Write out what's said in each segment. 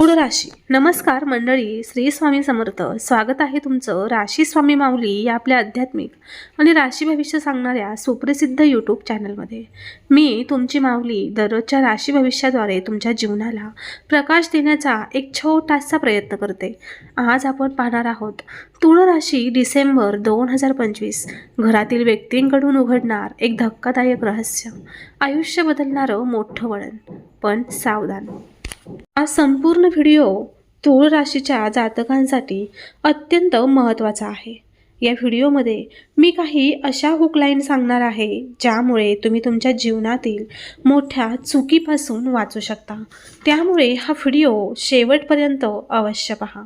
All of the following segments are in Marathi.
मूळ राशी. नमस्कार मंडळी श्री स्वामी समर्थ. स्वागत आहे तुमचं राशी स्वामी माऊली या आपल्या आध्यात्मिक आणि राशी भविष्य सांगणाऱ्या सुप्रसिद्ध यूट्यूब चॅनलमध्ये मी तुमची माऊली दररोजच्या राशी भविष्याद्वारे तुमच्या जीवनाला प्रकाश देण्याचा एक छोटासा प्रयत्न करते. आज आपण पाहणार आहोत तुळ राशी डिसेंबर दोन हजार पंचवीस. घरातील व्यक्तींकडून उघडणार एक धक्कादायक रहस्य. आयुष्य बदलणारं मोठं वळण पण सावधान. हा संपूर्ण व्हिडिओ तूळ राशीच्या जातकांसाठी अत्यंत महत्त्वाचा आहे. या व्हिडिओमध्ये मी काही अशा हुकलाईन सांगणार आहे ज्यामुळे तुम्ही तुमच्या जीवनातील मोठ्या चुकीपासून वाचू शकता. त्यामुळे हा व्हिडिओ शेवटपर्यंत अवश्य पहा.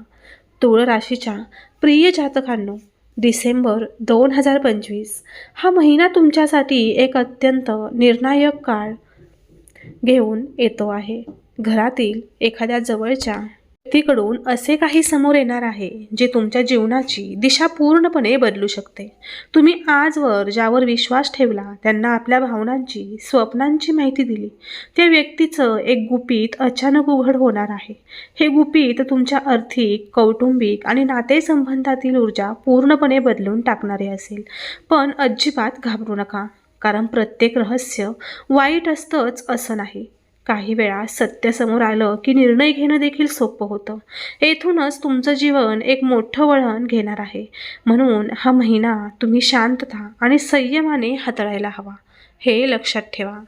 तूळ राशीच्या प्रिय जातकांनो डिसेंबर दोन हजार पंचवीस हा महिना तुमच्यासाठी एक अत्यंत निर्णायक काळ घेऊन येतो आहे. घरातील एखाद्या जवळच्या व्यक्तीकडून असे काही समोर येणार आहे जे तुमच्या जीवनाची दिशा पूर्णपणे बदलू शकते. तुम्ही आजवर ज्यावर विश्वास ठेवला त्यांना आपल्या भावनांची स्वप्नांची माहिती दिली. त्या व्यक्तीचं एक गुपित अचानक उघड होणार आहे. हे गुपित तुमच्या आर्थिक कौटुंबिक आणि नातेसंबंधातील ऊर्जा पूर्णपणे बदलून टाकणारे असेल. पण अजिबात घाबरू नका कारण प्रत्येक रहस्य वाईट असतंच असं नाही. काही वेळा सत्य समोर आलं की निर्णय घेणं देखील सोपं होतं. येथूनच तुमचं जीवन एक मोठं वळण घेणार आहे. म्हणून हा महिना तुम्ही शांतता आणि संयमाने हाताळायला हवा. हे लक्षात ठेवा.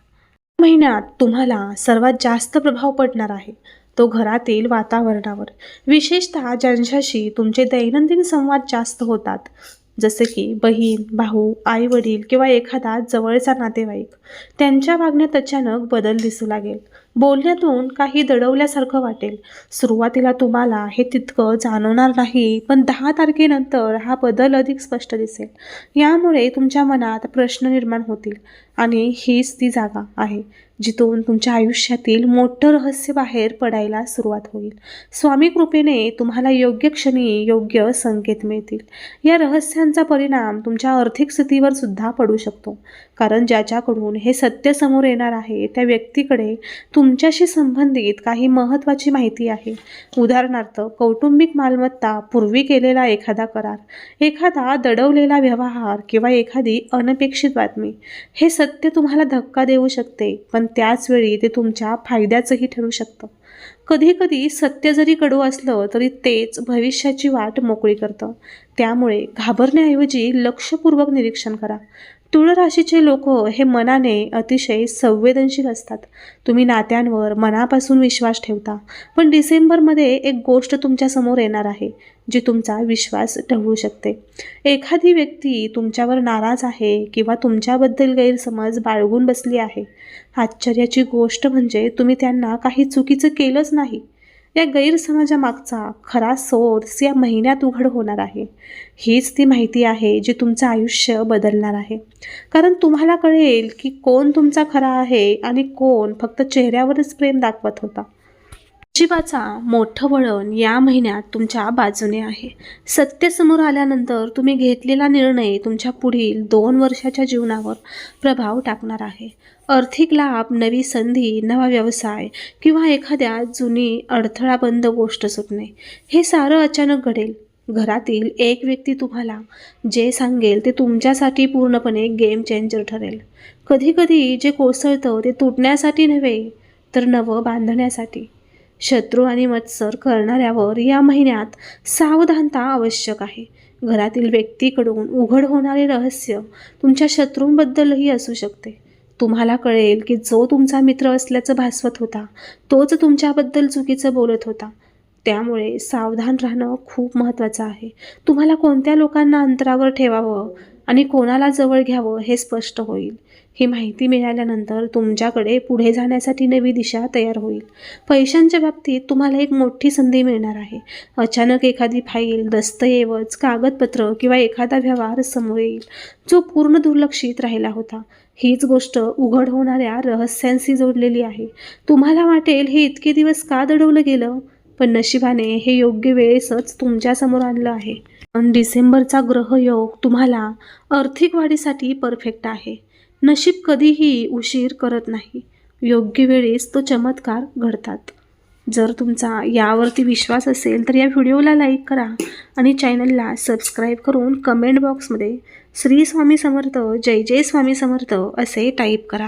महिन्यात तुम्हाला सर्वात जास्त प्रभाव पडणार आहे. तो घरातील वातावरणावर. विशेषतः ज्यांच्याशी तुमचे दैनंदिन संवाद जास्त होतात. जसे की बहीण भाऊ आई वडील किंवा एखादा जवळचा नातेवाईक त्यांच्या वागण्यात अचानक बदल दिसू लागेल. बोलण्यातून काही दडवल्यासारखं वाटेल. सुरुवातीला तुम्हाला हे तितकं जाणवणार नाही पण दहा तारखेनंतर हा बदल अधिक स्पष्ट दिसेल. यामुळे तुमच्या मनात प्रश्न निर्माण होतील आणि हीच ती जागा आहे जिथून तुमच्या आयुष्यातील मोठं रहस्य बाहेर पडायला सुरुवात होईल. स्वामी कृपेने तुम्हाला योग्य क्षणी योग्य संकेत मिळतील. या रहस्यांचा परिणाम तुमच्या आर्थिक स्थितीवर सुद्धा पडू शकतो कारण ज्याच्याकडून हे सत्य समोर येणार आहे त्या व्यक्तीकडे तुम तुमच्याशी संबंधित काही महत्त्वाची माहिती आहे. उदाहरणार्थ कौटुंबिक मालमत्ता पूर्वी केलेला एखादा करार एखादा दडवलेला व्यवहार किंवा एखादी अनपेक्षित बातमी. हे सत्य तुम्हाला धक्का देऊ शकते पण त्याचवेळी ते तुमच्या फायद्याचंही ठरू शकतं. कधीकधी सत्य जरी कडू असलं तरी तेच भविष्याची वाट मोकळी करतं. त्यामुळे घाबरण्याऐवजी लक्षपूर्वक निरीक्षण करा. तुळ राशीचे लोक हे मनाने अतिशय संवेदनशील असतात. तुम्ही नात्यांवर मनापासून विश्वास ठेवता. पण डिसेंबरमध्ये एक गोष्ट तुमच्यासमोर येणार आहे जी तुमचा विश्वास ढवळू शकते. एखादी व्यक्ती तुमच्यावर नाराज आहे किंवा तुमच्याबद्दल गैरसमज बाळगून बसली आहे. आश्चर्याची गोष्ट म्हणजे तुम्ही त्यांना काही चुकीचं केलंच नाही. या गैरसमजामागचा खरा सोर्स या महिन्यात उघड होणार आहे. हीच ती माहिती आहे जी तुमचं आयुष्य बदलणार आहे. कारण तुम्हाला कळेल की कोण तुमचा खरा आहे आणि कोण फक्त चेहऱ्यावरच प्रेम दाखवत होता. नशिबाचा मोठं वळण या महिन्यात तुमच्या बाजूने आहे. सत्य समोर आल्यानंतर तुम्ही घेतलेला निर्णय तुमच्या पुढील दोन वर्षाच्या जीवनावर प्रभाव टाकणार आहे. आर्थिक लाभ नवी संधी नवा व्यवसाय किंवा एखाद्या जुनी अडथळाबंद गोष्ट सुटणे हे सारं अचानक घडेल. घरातील एक व्यक्ती तुम्हाला जे सांगेल ते तुमच्यासाठी पूर्णपणे गेम चेंजर ठरेल. कधीकधी जे कोसळतं ते तुटण्यासाठी नव्हे तर नवं बांधण्यासाठी. शत्रू आणि मत्सर करणाऱ्यावर या महिन्यात सावधानता आवश्यक आहे. घरातील व्यक्तीकडून उघड होणारे रहस्य तुमच्या शत्रूंबद्दलही असू शकते. तुम्हाला कळेल की जो तुमचा मित्र असल्याचं भासवत होता तोच तुमच्याबद्दल चुकीचं बोलत होता. त्यामुळे सावधान राहणं खूप महत्त्वाचं आहे. तुम्हाला कोणत्या लोकांना अंतरावर ठेवावं? आणि कोणाला जवळ घ्यावं हे स्पष्ट होईल. ही माहिती मिळाल्यानंतर तुमच्याकडे पुढे जाण्यासाठी नवी दिशा तयार होईल. पैशांच्या बाबतीत तुम्हाला एक मोठी संधी मिळणार आहे. अचानक एखादी फाईल दस्तऐवज कागदपत्र किंवा एखादा व्यवहार समोर येईल जो पूर्ण दुर्लक्षित राहिला होता. हीच गोष्ट उघड होणाऱ्या रहस्यांशी जोडलेली आहे. तुम्हाला वाटेल हे इतके दिवस का दडवलं गेलं? पण नशिबाने हे योग्य वेळेसच तुमच्यासमोर आणलं आहे. डिसेंबरचा ग्रहयोग तुम्हाला आर्थिक वाढीसाठी परफेक्ट आहे. नशीब कधीही उशीर करत नाही. योग्य वेळेस तो चमत्कार घडतात. जर तुमचा यावरती विश्वास असेल तर या व्हिडिओला लाईक करा आणि चॅनलला सबस्क्राईब करून कमेंट बॉक्समध्ये श्री स्वामी समर्थ जय जय स्वामी समर्थ असे टाईप करा.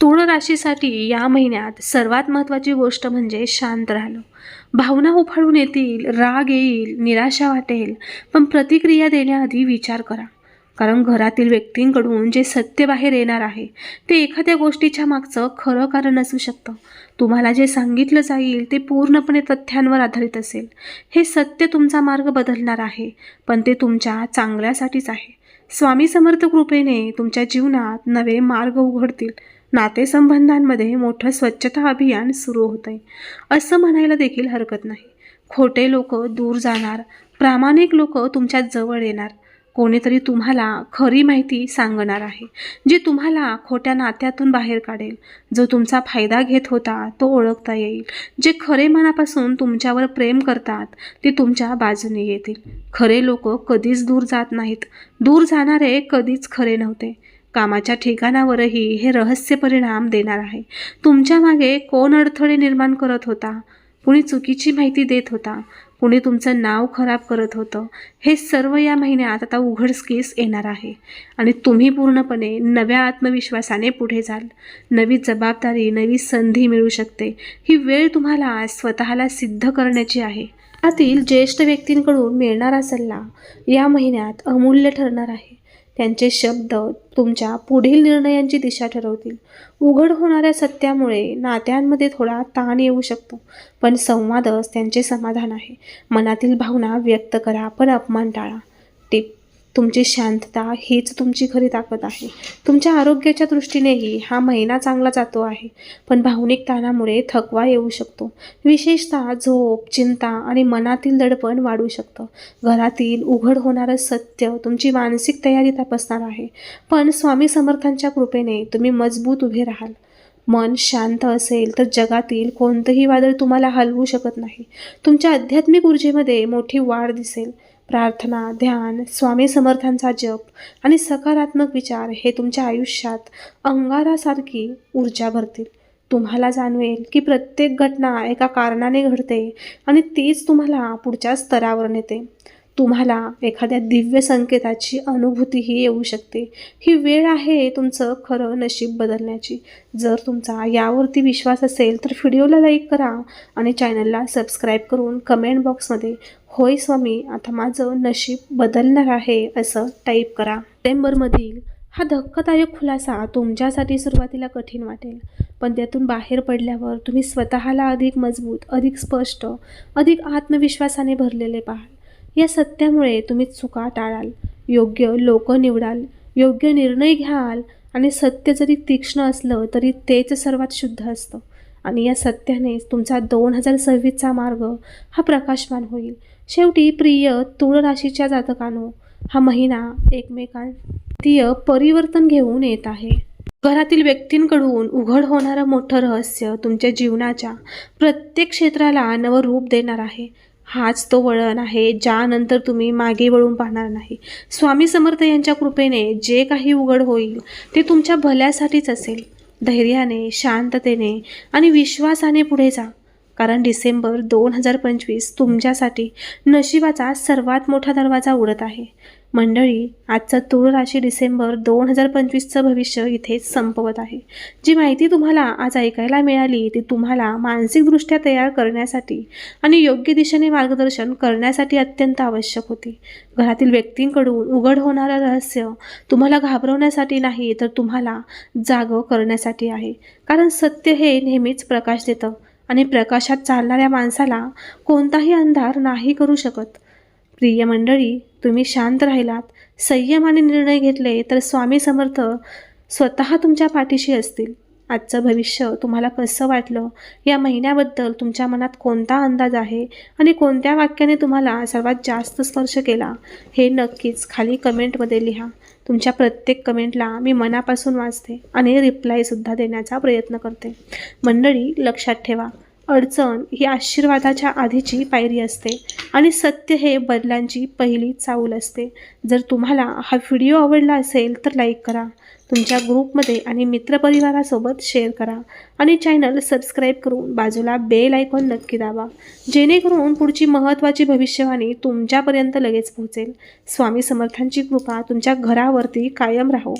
तुळ राशीसाठी या महिन्यात सर्वात महत्त्वाची गोष्ट म्हणजे शांत राहणं. भावना उफाळून येतील राग येईल निराशा वाटेल पण प्रतिक्रिया देण्याआधी विचार करा. कारण घरातील व्यक्तींकडून जे सत्य बाहेर येणार आहे ते एखाद्या गोष्टीच्या मागचं खरं कारण असू शकतं. तुम्हाला जे सांगितलं जाईल ते पूर्णपणे तथ्यांवर आधारित असेल. हे सत्य तुमचा मार्ग बदलणार आहे पण ते तुमच्या चांगल्यासाठीच आहे. स्वामी समर्थ कृपेने तुमच्या जीवनात नवे मार्ग उघडतील. नातेसंबंधांमध्ये मोठं स्वच्छता अभियान सुरू होत आहे असं म्हणायला देखील हरकत नाही. खोटे लोक दूर जाणार प्रामाणिक लोक तुमच्या जवळ येणार. कोणीतरी तुम्हाला खरी माहिती सांगणार आहे जी तुम्हाला खोट्या नात्यातून बाहेर काढेल. जो तुमचा फायदा घेत होता तो ओळखता येईल. जे खरे मनापासून तुमच्यावर प्रेम करतात ते तुमच्या बाजूने येतील. खरे लोक कधीच दूर जात नाहीत. दूर जाणारे कधीच खरे नव्हते. कामाच्या ठिकाणावरही हे रहस्य परिणाम देणार आहे. तुमच्या मागे कोण अडथळे निर्माण करत होता? कुणी चुकीची माहिती देत होता? कुणी तुमचं नाव खराब करत होतं? हे सर्व या महिन्यात आता उघडकीस येणार आहे. आणि तुम्ही पूर्णपणे नव्या आत्मविश्वासाने पुढे जाल. नवी जबाबदारी नवी संधी मिळू शकते. ही वेळ तुम्हाला स्वतःला सिद्ध करण्याची आहे. त्यातील ज्येष्ठ व्यक्तींकडून मिळणारा सल्ला या महिन्यात अमूल्य ठरणार आहे. त्यांचे शब्द तुमच्या पुढील निर्णयांची दिशा ठरवतील. उघड होणाऱ्या सत्यामुळे नात्यांमध्ये थोडा ताण येऊ शकतो पण संवादच त्यांचे समाधान आहे. मनातील भावना व्यक्त करा पण अपमान टाळा. टिप. तुमची शांतता हीच तुमची खरी ताकद आहे. तुमच्या आरोग्याच्या दृष्टीनेही हा महिना चांगला जातो आहे. पण भावनिक ताणामुळे थकवा येऊ शकतो. विशेषतः झोप चिंता आणि मनातील दडपण वाढू शकतं. घरातील उघड होणारं सत्य तुमची मानसिक तयारी तपासणार आहे. पण स्वामी समर्थांच्या कृपेने तुम्ही मजबूत उभे राहाल. मन शांत असेल तर जगातील कोणतंही वादळ तुम्हाला हलवू शकत नाही. तुमच्या आध्यात्मिक ऊर्जेमध्ये मोठी वाढ दिसेल. प्रार्थना ध्यान स्वामी समर्थांचा जप आणि सकारात्मक विचार हे तुमच्या आयुष्यात अंगारासारखी ऊर्जा भरतील. तुम्हाला जाणवेल की प्रत्येक घटना एका कारणाने घडते आणि तीच तुम्हाला पुढच्या स्तरावर नेते. तुम्हाला एखाद्या दिव्य संकेताची अनुभूतीही येऊ शकते. ही वेळ आहे तुमचं खरं नशीब बदलण्याची. जर तुमचा यावरती विश्वास असेल तर व्हिडिओला लाईक करा आणि चॅनलला सबस्क्राईब करून कमेंट बॉक्समध्ये होय स्वामी आता माझं नशीब बदलणार आहे असं टाईप करा. सप्टेंबरमधील हा धक्कादायक खुलासा तुमच्यासाठी सुरुवातीला कठीण वाटेल पण त्यातून बाहेर पडल्यावर तुम्ही स्वतःला अधिक मजबूत अधिक स्पष्ट अधिक आत्मविश्वासाने भरलेले पाहाल. या सत्यामुळे तुम्ही चुका टाळाल. योग्य लोक निवडाल. योग्य निर्णय घ्याल आणि सत्य जरी तीक्ष्ण असलं तरी तेच सर्वात शुद्ध असतं. आणि या सत्यानेच तुमचा दोन हजार सव्वीसचा मार्ग हा प्रकाशमान होईल. शेवटी प्रिय तुळ राशीच्या जातकानो हा महिना एकमेकांतीय परिवर्तन घेऊन येत आहे. घरातील व्यक्तींकडून उघड होणारं मोठं रहस्य तुमच्या जीवनाच्या प्रत्येक क्षेत्राला नवं रूप देणार आहे. हाच तो वळण आहे ज्यानंतर तुम्ही मागे वळून पाहणार नाही. स्वामी समर्थ यांच्या कृपेने जे काही उघड होईल ते तुमच्या भल्यासाठीच असेल. धैर्याने शांततेने आणि विश्वासाने पुढे जा. कारण डिसेंबर दोन हजार पंचवीस तुमच्यासाठी नशिबाचा सर्वात मोठा दरवाजा उडत आहे. मंडळी आजचा तुळ राशी डिसेंबर दोन हजार पंचवीसचं भविष्य इथेच संपवत आहे. जी माहिती तुम्हाला आज ऐकायला मिळाली ती तुम्हाला मानसिकदृष्ट्या तयार करण्यासाठी आणि योग्य दिशेने मार्गदर्शन करण्यासाठी अत्यंत आवश्यक होती. घरातील व्यक्तींकडून उघड होणारं रहस्य तुम्हाला घाबरवण्यासाठी नाही तर तुम्हाला जागं करण्यासाठी आहे. कारण सत्य हे नेहमीच प्रकाश देतं आणि प्रकाशात चालणाऱ्या माणसाला कोणताही अंधार नाही करू शकत. प्रिय मंडळी तुम्ही शांत राहिलात संयम आणि निर्णय घेतले तर स्वामी समर्थ स्वतः तुमच्या पाठीशी असतील. आजचं भविष्य तुम्हाला कसं वाटलं? या महिन्याबद्दल तुमच्या मनात कोणता अंदाज आहे? आणि कोणत्या वाक्याने तुम्हाला सर्वात जास्त स्पर्श केला? हे नक्कीच खाली कमेंटमध्ये लिहा. तुमच्या प्रत्येक कमेंटला मी मनापासून वाचते आणि रिप्लायसुद्धा देण्याचा प्रयत्न करते. मंडळी लक्षात ठेवा अडचण ही आशीर्वादाच्या आधीची पायरी असते आणि सत्य हे बदलांची पहिली चाऊल असते. जर तुम्हाला हा व्हिडिओ आवडला असेल तर लाईक करा तुमच्या ग्रुपमध्ये आणि मित्रपरिवारासोबत शेअर करा आणि चॅनल सबस्क्राईब करून बाजूला बेल आयकॉन नक्की दाबा जेणेकरून पुढची महत्त्वाची भविष्यवाणी तुमच्यापर्यंत लगेच पोहोचेल. स्वामी समर्थांची कृपा तुमच्या घरावरती कायम राहो.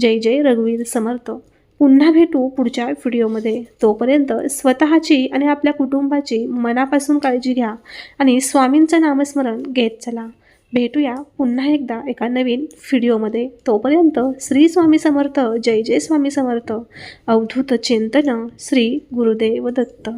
जय जय रघुवीर समर्थ. पुन्हा भेटू पुढच्या व्हिडिओमध्ये. तोपर्यंत स्वतःची आणि आपल्या कुटुंबाची मनापासून काळजी घ्या आणि स्वामींचं नामस्मरण घेत चला. भेटूया पुन्हा एकदा एका नवीन व्हिडिओमध्ये. तोपर्यंत श्री स्वामी समर्थ जय जय स्वामी समर्थ. अवधूत चिंतन श्री गुरुदेव दत्त.